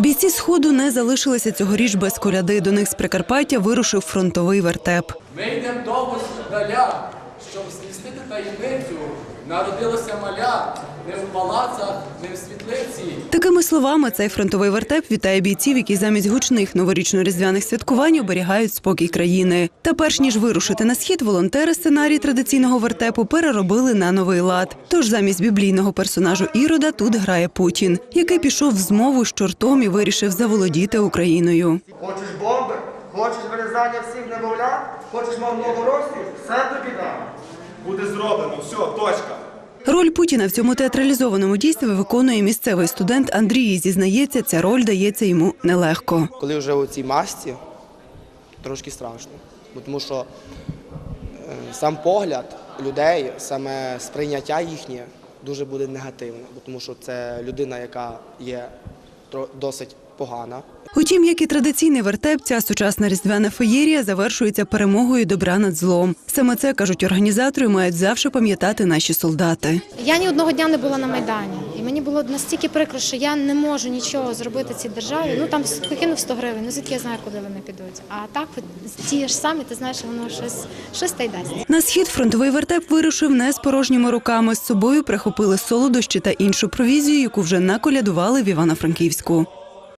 Бійці сходу не залишилися цьогоріч без коляди. До них з Прикарпаття вирушив фронтовий вертеп. Ми йдемо до господаря, таємницю. Народилося маля не в палацах, не в світлиці. Такими словами, цей фронтовий вертеп вітає бійців, які замість гучних новорічно-різдвяних святкувань оберігають спокій країни. Та перш ніж вирушити на схід, волонтери сценарій традиційного вертепу переробили на новий лад. Тож замість біблійного персонажу Ірода тут грає Путін, який пішов в змову з чортом і вирішив заволодіти Україною. Хочеш бомби? Хочеш вирізання всіх немовлят? Хочеш мав много? Все тобі дам. Буде зроблено, все, точка. Роль Путіна в цьому театралізованому дійстві виконує місцевий студент Андрій. Зізнається, ця роль дається йому нелегко. коли вже у цій масці, трошки страшно. Бо Тому що е, сам погляд людей, саме сприйняття їхнє дуже буде негативне, бо тому що це людина, яка є досить погана. Утім, як і традиційний вертеп, ця сучасна різдвяна феєрія завершується перемогою добра над злом. Саме це кажуть організатори, мають завжди пам'ятати наші солдати. Я ні одного дня не була на майдані, і мені було настільки прикро, що я не можу нічого зробити цій державі. Ну там покинув 100 гривень. Ну звідки я знаю, куди вони підуть. А так, ті ж самі, ти знаєш, воно щось щось та й дасть. На схід фронтовий вертеп вирушив не з порожніми руками. З собою прихопили солодощі та іншу провізію, яку вже наколядували в Івано-Франківську.